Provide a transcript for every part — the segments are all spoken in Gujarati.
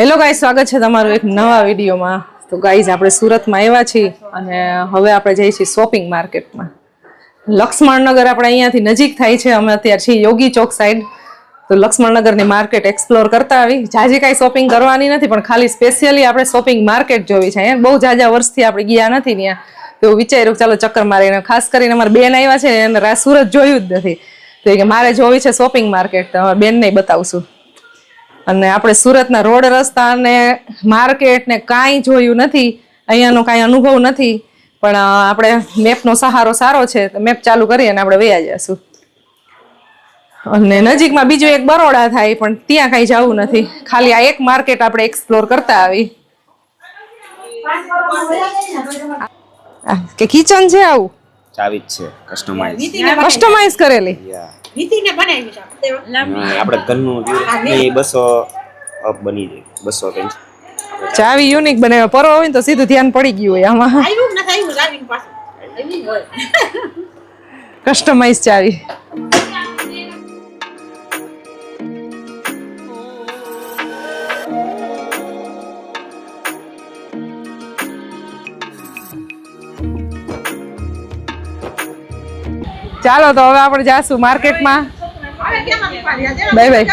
હેલો ગાઈઝ સ્વાગત છે તમારું એક નવા વિડીયોમાં. તો ગાઈઝ આપણે સુરતમાં આવ્યા છીએ અને હવે આપણે જઈએ છીએ શોપિંગ માર્કેટમાં લક્ષ્મણનગર આપણે અહીંયાથી નજીક થાય છે. અમે અત્યારે છીએ યોગી ચોક સાઈડ તો લક્ષ્મણનગરની માર્કેટ એક્સપ્લોર કરતા આવી. જાજી કાંઈ શોપિંગ કરવાની નથી, પણ ખાલી સ્પેશિયલી આપણે શોપિંગ માર્કેટ જોવી છે. બહુ જાજા વર્ષથી આપણે ગયા નથી ત્યાં. તો વિચાર્યું, ચાલો ચક્કર મારીને. ખાસ કરીને અમારા બેન આવ્યા છે અને સુરત જોયું જ નથી. તો કે મારે જોવી છે શોપિંગ માર્કેટ તો અમારા બેનને બતાવશું અને આપણે સુરતના રોડ રસ્તા ને માર્કેટ ને કાંઈ જોયું નથી અહીંયાનો કાંઈ અનુભવ નથી પણ આપણે મેપનો સહારો સારો છે મેપ ચાલુ કરી અને આપણે વયા જઈશું. અને નજીકમાં બીજું એક બરોડા થાય પણ ત્યાં કાંઈ જવું નથી. ખાલી આ એક માર્કેટ આપણે એક્સપ્લોર કરતા આવી. કે કિચન છે આવું? ચાવી જ છે કસ્ટમાઇઝ કસ્ટમાઇઝ કરેલી. નીતિને બનાવી છે. આપણે ઘરનું એ બસો અપ બની જાય બસો પેન્ચ ચાવી યુનિક બનાવ્યો પરો હોય ને તો સીધું ધ્યાન પડી ગયું હોય આમાં. આવ્યું નથી આવ્યું લાવીને પાછું. કસ્ટમાઇઝ ચાવી. ચાલો તો હવે આપણે જાશું માર્કેટમાં. Bye bye.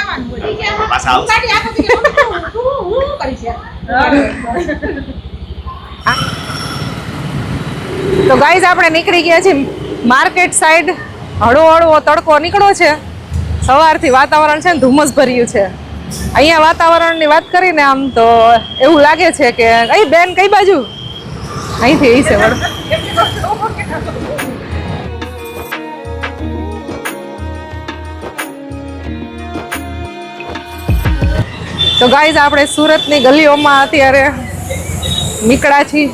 તો ગાઈઝ આપણે નીકળી ગયા છીએ માર્કેટ સાઈડ હળવો હળવો તડકો નીકળો છે. સવારથી વાતાવરણ છે ને ધુમ્મસ ભર્યું છે. અહીંયા વાતાવરણની વાત કરીને આમ તો એવું લાગે છે કે કઈ બેન કઈ બાજુ? અહીંથી એ છે તો ગાઈઝ આપણે સુરતની ગલીઓમાં અત્યારે નીકળ્યા છીએ.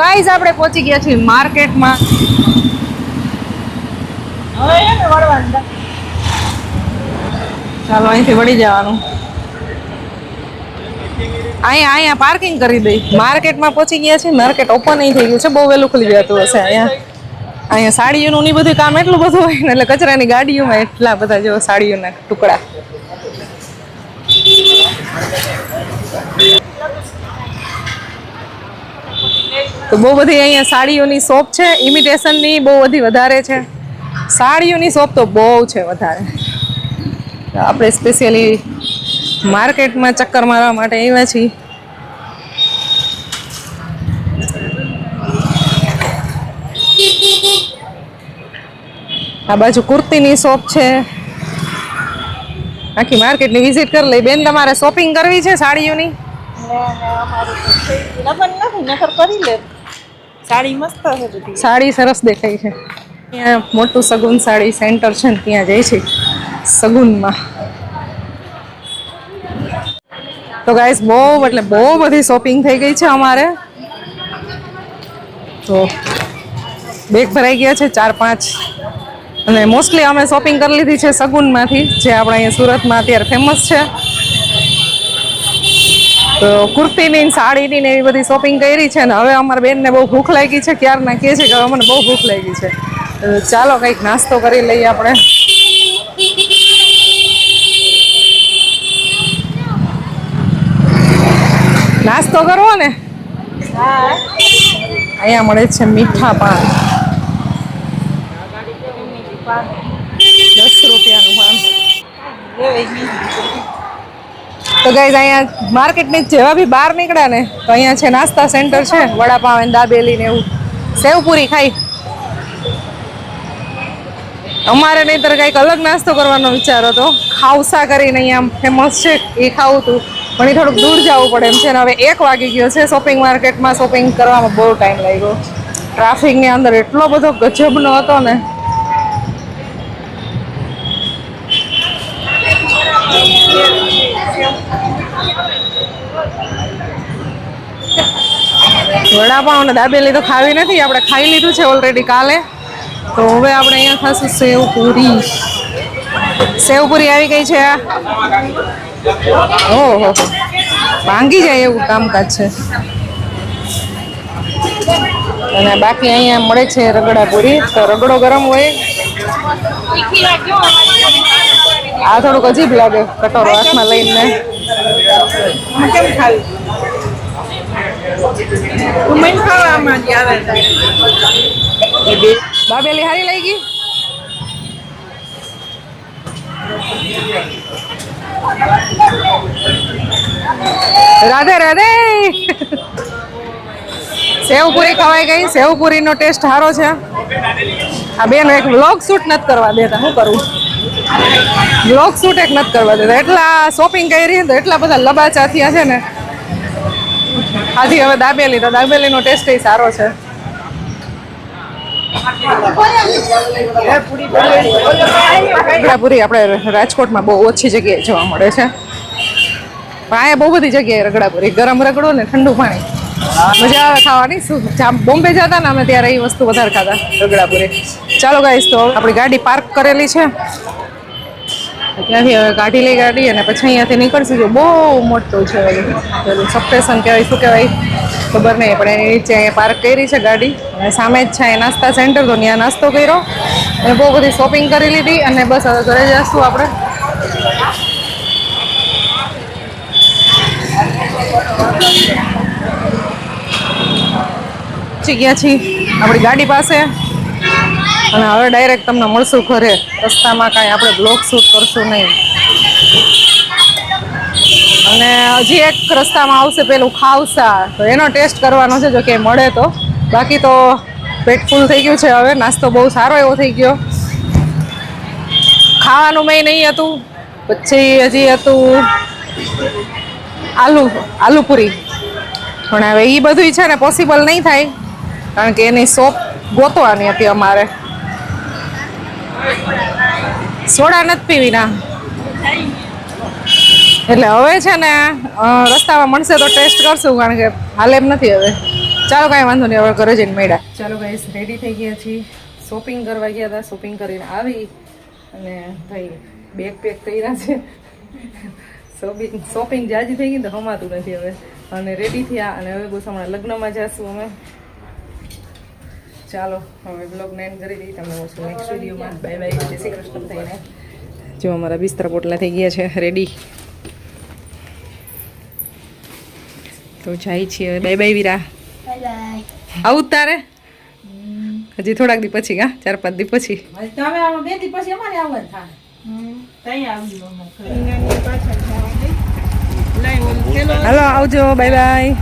ગાઈઝ આપણે પહોંચી ગયા છીએ માર્કેટમાં. ચાલો અહીંથી વળી જવાનું. અહીંયા અહીંયા પાર્કિંગ કરી દઈ. માર્કેટમાં પહોંચી ગયા છે માર્કેટ ઓપન થઈ ગયું છે. બહુ વહેલું ખુલી જતું હશે અહીંયા. અહીંયા સાડીઓનું ની બધું કામ એટલું બધું હોય ને એટલે કચરાની ગાડીઓમાં એટલા બધા જો સાડીઓના ટુકડા. તો બહુ બધી અહીંયા સાડીઓની શોપ છે. ઇમિટેશનની બહુ બધી વધારે છે. સાડીઓની શોપ તો બહુ છે વધારે. આપણે સ્પેશિયલી માર્કેટમાં ચક્કર મારવા માટે આવ્યા છીએ. આ બાજુ કુર્તીની શોપ છે. આખી માર્કેટની વિઝિટ કરી લઈ. બેન તમારે શોપિંગ કરવી છે સાડીઓની? લગન કરી લે સાડી મસ્ત સાડી સરસ દેખાય છે. ત્યાં મોટું સગુન સાડી સેન્ટર છે ને ત્યાં જાય છે. સગુનમાં. તો ગાઈસ બહુ એટલે બહુ બધી શોપિંગ થઈ ગઈ છે અમારે. તો બેગ ભરાઈ ગયા છે ચાર પાંચ. અને મોસ્ટલી અમે શોપિંગ કરી લીધી છે સગુનમાંથી, જે આપણે અહીંયા સુરતમાં અત્યારે ફેમસ છે. તો કુર્તીની સાડીની ને એવી બધી શોપિંગ કરી છે ને હવે અમારા બેનને બહુ ભૂખ લાગી છે, ક્યારના કહે છે કે અમને બહુ ભૂખ લાગી છે. ચાલો કંઈક નાસ્તો કરી લઈએ આપણે. નાસ્તો કરવો ને? અહીંયા મળે છે મીઠા પાન. દસ રૂપિયાનું પાન. તો ગાઈઝ અહીંયા માર્કેટની જેવા બી બહાર નીકળ્યા ને, તો અહીંયા છે નાસ્તા સેન્ટર છે, વડાપાવ દાબેલી ને એવું. સેવપુરી ખાઈ. અમારે નહીંતર કંઈક અલગ નાસ્તો કરવાનો વિચાર હતો. ખાવસા કરીને અહીંયા ફેમસ છે, એ ખાવું હતું પણ એ થોડુંક દૂર જવું પડે એમ છે ને હવે એક વાગી ગયો છે શોપિંગ માર્કેટમાં શોપિંગ કરવામાં બહુ ટાઈમ લાગ્યો. ટ્રાફિકની અંદર એટલો બધો ગજબનો હતો ને. વડાપાવ અને દાબેલી તો ખાવી નથી, આપણે ખાઈ લીધું છે ઓલરેડી કાલે. તો હવે આપણે અહીંયા ખાશું સેવપુરી. સેવપુરી આવી ગઈ છે ઓહો. ભાંગી જાય એવું કામકાજ છે. અને બાકી અહીંયા મળે છે રગડા પૂરી. તો રગડો ગરમ હોય. આ થોડુંક અજીબ લાગે કટોરો હાથમાં લઈને. કેમ ખાવી? દાબેલી હારી લઈ ગઈ? રાધે રાધે. સેવપુરી ખવાઈ ગઈ. સેવપુરીનો ટેસ્ટ સારો છે. આ બેન એક વ્લોગ શૂટ નથી કરવા દેતા. શું કરવું વ્લોગ શૂટ એક નથી કરવા દેતા. એટલા શોપિંગ કરી તો એટલા બધા લબાચા થયા છે ને. આથી હવે દાબેલી. તો દાબેલીનો ટેસ્ટ એ સારો છે. રગડાપુરી આપણે રાજકોટમાં બહુ ઓછી જગ્યાએ જોવા મળે છે. પણ અહીંયા બહુ બધી જગ્યાએ રગડાપુરી. ગરમ રગડો ને ઠંડુ પાણી. મજા આવે ખાવાની. શું બોમ્બે જતા ને અમે ત્યારે એ વસ્તુ વધારે ખાતા રગડાપુરી. ચાલો ગાઈશ તો આપણી ગાડી પાર્ક કરેલી છે. ત્યાંથી હવે કાઢી લઈ ગાડી અને પછી અહીંયાથી નીકળશું. જો બહુ મોટું છે. સપ્ટેશન કહેવાય, શું કહેવાય? ખબર નહીં, પણ એની નીચે અહીંયા પાર્ક કરી છે ગાડી. અને સામે જ છે અહીંયા નાસ્તા સેન્ટર તો ત્યાં નાસ્તો કર્યો. અને બહુ બધી શોપિંગ કરી લીધી અને બસ હવે ઘરે જઈશું આપણે. ગયા છીએ આપણી ગાડી પાસે. અને હવે ડાયરેક્ટ તમને મળશું ઘરે. રસ્તામાં કાંઈ આપણે બ્લોક શૂટ કરશું નહીં. અને હજી એક રસ્તામાં આવશે પેલું ખાવસા. તો એનો ટેસ્ટ કરવાનો છે જો કે મળે તો. બાકી તો પેટ ફૂલ થઈ ગયું છે હવે. નાસ્તો બહુ સારો એવો થઈ ગયો. ખાવાનું મેં નહીં હતું. પછી હજી હતું આલુ આલુપુરી પણ હવે એ બધું છે ને પોસિબલ નહીં થાય. કારણ કે એની શોપ ગોતવાની હતી અમારે. સોડા નથી પીવી ના એટલે હવે છે ને રસ્તામાં મળશે તો ટેસ્ટ કરશું, કારણ કે હાલ એમ નથી હવે. ચાલો કાંઈ વાંધો નહીં, હવે ઘરે જઈને મળ્યા. ચાલો ગાઈસ રેડી થઈ ગયા છીએ. શોપિંગ કરવા ગયા હતા શોપિંગ કરીને આવી. અને ભાઈ બેગ પેક કર્યા છે. શોપિંગ શોપિંગ જાજી થઈ ગઈ તો હમાતું નથી હવે. અને રેડી થયા, અને હવે બસ લગ્નમાં જઈશું અમે. ચાલો, હવે બ્લોગ નેન કરી દઈએ. તમને મળશું નેક્સ્ટ વિડીયોમાં બાય બાય જય શ્રી કૃષ્ણ થઈને જો અમારા બિસ્તરા પોટલા થઈ ગયા છે રેડી તો જાય છીએ બાય બાય વીરા. આવું તારે? હજી થોડાક દી પછી હા? ચાર પાંચ દી પછી. બે દી પછી અમારે આવવાનું થાય. તઈ આવ્યું અમારે હાલો આવજો. Bye bye.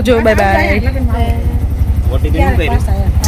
આવજો બાય બાય